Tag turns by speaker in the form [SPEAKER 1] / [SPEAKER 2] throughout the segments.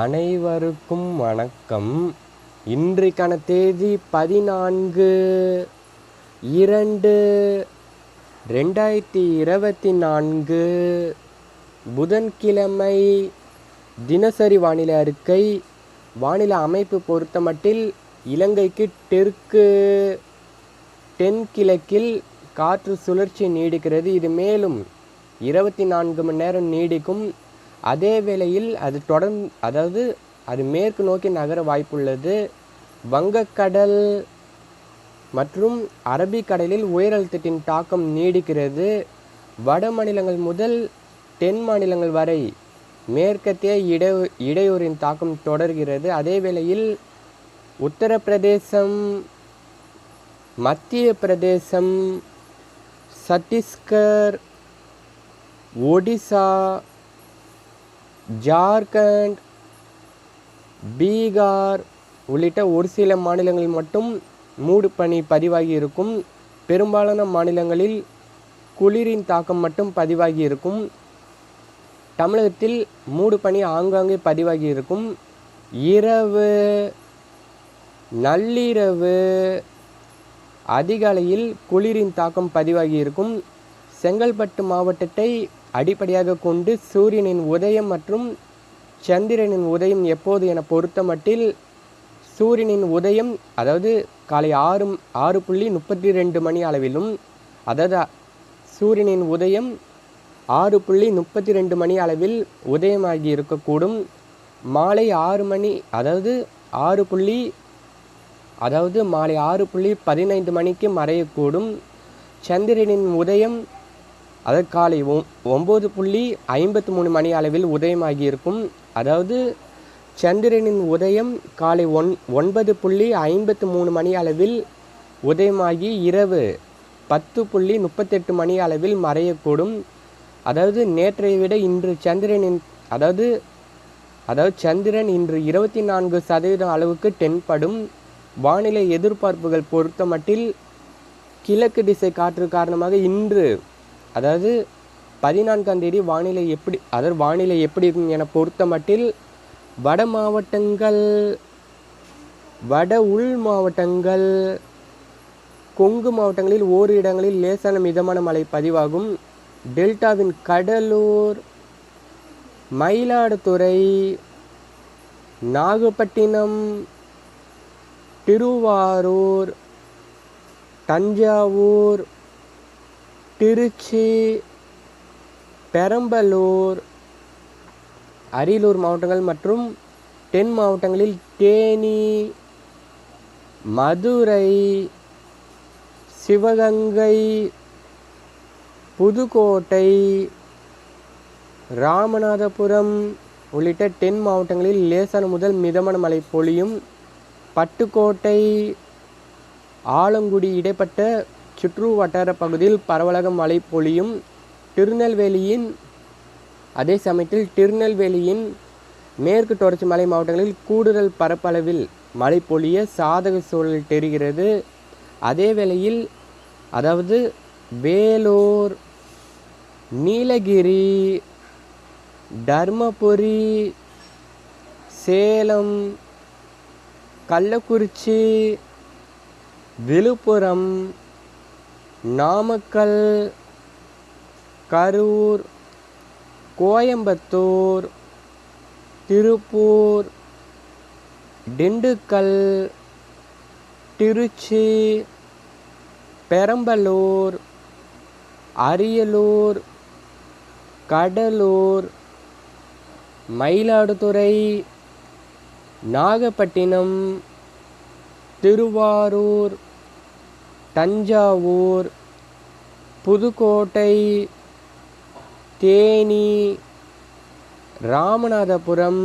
[SPEAKER 1] அனைவருக்கும் வணக்கம். இன்றைக்கான தேதி பதினான்கு இரண்டு ரெண்டாயிரத்தி இருபத்தி நான்கு. புதன்கிழமை தினசரி வானிலை அறிக்கை. வானிலை அமைப்பு பொறுத்தமட்டில் இலங்கைக்கு தெற்கு தென்கிழக்கில் காற்று சுழற்சி நீடிக்கிறது. இது மேலும் இருபத்தி நான்கு மணி நேரம் நீடிக்கும். அதே வேளையில் அது தொடர்ந்து அதாவது அது மேற்கு நோக்கி நகர வாய்ப்புள்ளது. வங்கக்கடல் மற்றும் அரபிக்கடலில் உயரழுத்தத்தின் தாக்கம் நீடிக்கிறது. வட மாநிலங்கள் முதல் தென் மாநிலங்கள் வரை மேற்கத்திய இடை இடையூறின் தாக்கம் தொடர்கிறது. அதே வேளையில் உத்தரப்பிரதேசம் மத்திய பிரதேசம் சத்தீஸ்கர் ஒடிசா ஜார்க்கண்ட் பீகார் உள்ளிட்ட ஒரு சில மாநிலங்களில் மட்டும் மூடு பனி பதிவாகி இருக்கும். பெரும்பாலான மாநிலங்களில் குளிரின் தாக்கம் மட்டும் பதிவாகி இருக்கும். தமிழகத்தில் மூடு பனி ஆங்காங்கே பதிவாகி இருக்கும். இரவு நள்ளிரவு அதிகாலையில் குளிரின் தாக்கம் பதிவாகி இருக்கும். செங்கல்பட்டு மாவட்டத்தை அடிப்படையாக கொண்டு சூரியனின் உதயம் மற்றும் சந்திரனின் உதயம் எப்போது என பொறுத்தமட்டில் சூரியனின் உதயம் அதாவது காலை ஆறு ஆறு புள்ளி முப்பத்தி ரெண்டு மணி அளவிலும் அதாவது சூரியனின் உதயம் ஆறு புள்ளி முப்பத்தி ரெண்டு மணி அளவில் உதயமாகி இருக்கக்கூடும். மாலை ஆறு மணி அதாவது ஆறு புள்ளி அதாவது மாலை ஆறு புள்ளி பதினைந்து மணிக்கு மறையக்கூடும். சந்திரனின் உதயம் அதாவது காலை ஒ ஒம்பது புள்ளி ஐம்பத்தி மூணு மணி அளவில் உதயமாகி இருக்கும் அதாவது சந்திரனின் உதயம் காலை ஒன் ஒன்பது புள்ளி ஐம்பத்து மூணு மணி அளவில் உதயமாகி இரவு பத்து புள்ளி முப்பத்தெட்டு மணி அளவில் மறையக்கூடும். அதாவது நேற்றை விட இன்று சந்திரனின் அதாவது அதாவது சந்திரன் இன்று இருபத்தி நான்கு சதவீதம் அளவுக்கு தென்படும். வானிலை எதிர்பார்ப்புகள் பொறுத்த மட்டில் கிழக்கு திசை காற்று காரணமாக இன்று அதாவது பதினான்காம் தேதி வானிலை எப்படி அதாவது வானிலை எப்படி இருக்கும் என பொறுத்த மட்டில் வட மாவட்டங்கள் வட உள் மாவட்டங்கள் கொங்கு மாவட்டங்களில் ஓரு இடங்களில் லேசான மிதமான மழை பதிவாகும். டெல்டாவின் கடலூர் மயிலாடுதுறை நாகப்பட்டினம் திருவாரூர் தஞ்சாவூர் திருச்சி பெரம்பலூர் அரியலூர் மாவட்டங்கள் மற்றும் தென் மாவட்டங்களில் தேனி மதுரை சிவகங்கை புதுக்கோட்டை ராமநாதபுரம் உள்ளிட்ட தென் மாவட்டங்களில் லேசான முதல் மிதமான மழை பொழியும். பட்டுக்கோட்டை ஆலங்குடி இடைப்பட்ட சுற்று வட்டார பகுதியில் பரவலாக மழை பொழியும். திருநெல்வேலியின் அதே சமயத்தில் திருநெல்வேலியின் மேற்கு தொடர்ச்சி மலை மாவட்டங்களில் கூடுதல் பரப்பளவில் மழை பொழிய சாதக சூழல் தெரிகிறது. அதே வேளையில் அதாவது வேலூர் நீலகிரி தர்மபுரி சேலம் கள்ளக்குறிச்சி விழுப்புரம் நாமக்கல் கரூர் கோயம்புத்தூர் திருப்பூர் திண்டுக்கல் திருச்சி பெரம்பலூர் அரியலூர் கடலூர் மயிலாடுதுறை நாகப்பட்டினம் திருவாரூர் தஞ்சாவூர் புதுக்கோட்டை தேனி ராமநாதபுரம்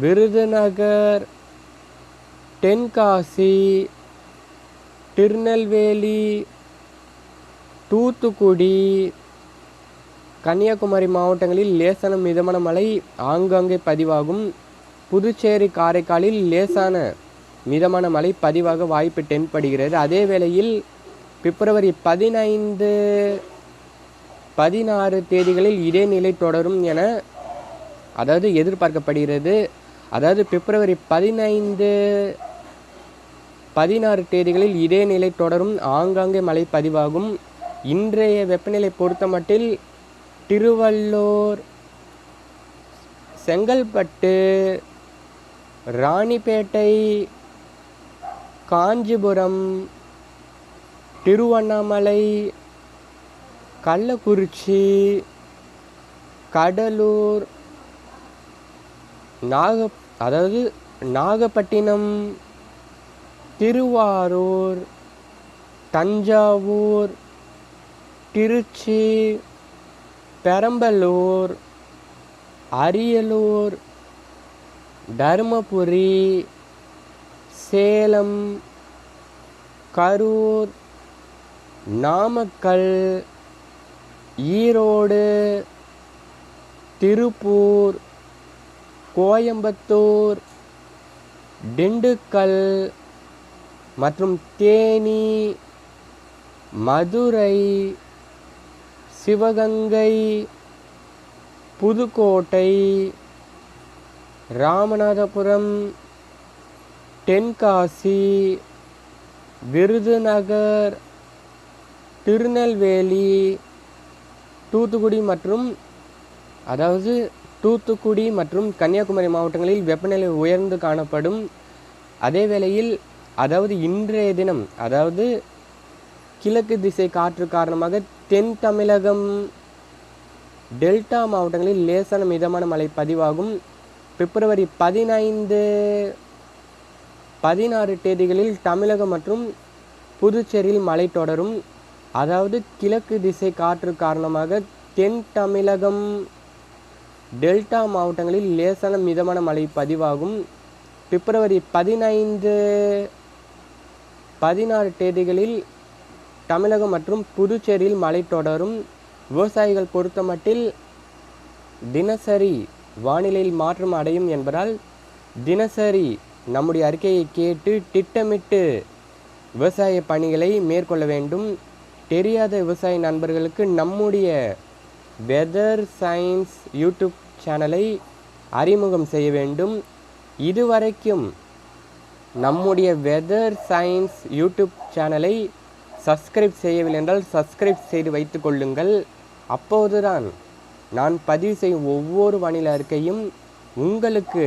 [SPEAKER 1] விருதுநகர் தென்காசி திருநெல்வேலி தூத்துக்குடி கன்னியாகுமரி மாவட்டங்களில் லேசான மிதமான மழை ஆங்காங்கே பதிவாகும். புதுச்சேரி காரைக்காலில் லேசான மிதமான மழை பதிவாக வாய்ப்பு தென்படுகிறது. அதே வேளையில் பிப்ரவரி பதினைந்து பதினாறு தேதிகளில் இதே நிலை தொடரும் என அதாவது எதிர்பார்க்கப்படுகிறது. அதாவது பிப்ரவரி பதினைந்து பதினாறு தேதிகளில் இதே நிலை தொடரும். ஆங்காங்கே மழை பதிவாகும். இன்றைய வெப்பநிலை பொறுத்தமட்டில் திருவள்ளூர் செங்கல்பட்டு ராணிப்பேட்டை காஞ்சிபுரம் திருவண்ணாமலை கள்ளக்குறிச்சி கடலூர் நாக அதாவது நாகப்பட்டினம் திருவாரூர் தஞ்சாவூர் திருச்சி பெரம்பலூர் அரியலூர் தருமபுரி சேலம் கரூர் நாமக்கல் ஈரோடு திருப்பூர் கோயம்புத்தூர் திண்டுக்கல் மற்றும் தேனி மதுரை சிவகங்கை புதுக்கோட்டை ராமநாதபுரம் தென்காசி விருதுநகர் திருநெல்வேலி தூத்துக்குடி மற்றும் அதாவது தூத்துக்குடி மற்றும் கன்னியாகுமரி மாவட்டங்களில் வெப்பநிலை உயர்ந்து காணப்படும். அதே வேளையில் அதாவது இன்றைய தினம் அதாவது கிழக்கு திசை காற்று காரணமாக தென் தமிழகம் டெல்டா மாவட்டங்களில் லேசான மிதமான மழை பதிவாகும். பிப்ரவரி பதினைந்து பதினாறு தேதிகளில் தமிழகம் மற்றும் புதுச்சேரியில் மழை தொடரும். அதாவது கிழக்கு திசை காற்று காரணமாக தென் தமிழகம் டெல்டா மாவட்டங்களில் லேசான மிதமான மழை பதிவாகும். பிப்ரவரி பதினைந்து பதினாறு தேதிகளில் தமிழகம் மற்றும் புதுச்சேரியில் மழை தொடரும். விவசாயிகள் பொறுத்தமட்டில் தினசரி வானிலையில் மாற்றம் அடையும் என்பதால் தினசரி நம்முடைய அறிக்கையை கேட்டு திட்டமிட்டு விவசாய பணிகளை மேற்கொள்ள வேண்டும். தெரியாத விவசாய நண்பர்களுக்கு நம்முடைய வெதர் சயின்ஸ் யூடியூப் சேனலை அறிமுகம் செய்ய வேண்டும். இதுவரைக்கும் நம்முடைய வெதர் சயின்ஸ் யூடியூப் சேனலை சப்ஸ்கிரைப் செய்யவில்லை என்றால் சப்ஸ்கிரைப் செய்து வைத்து கொள்ளுங்கள். அப்போதுதான் நான் பதிவு செய்யும் ஒவ்வொரு வானிலை அறிக்கையும் உங்களுக்கு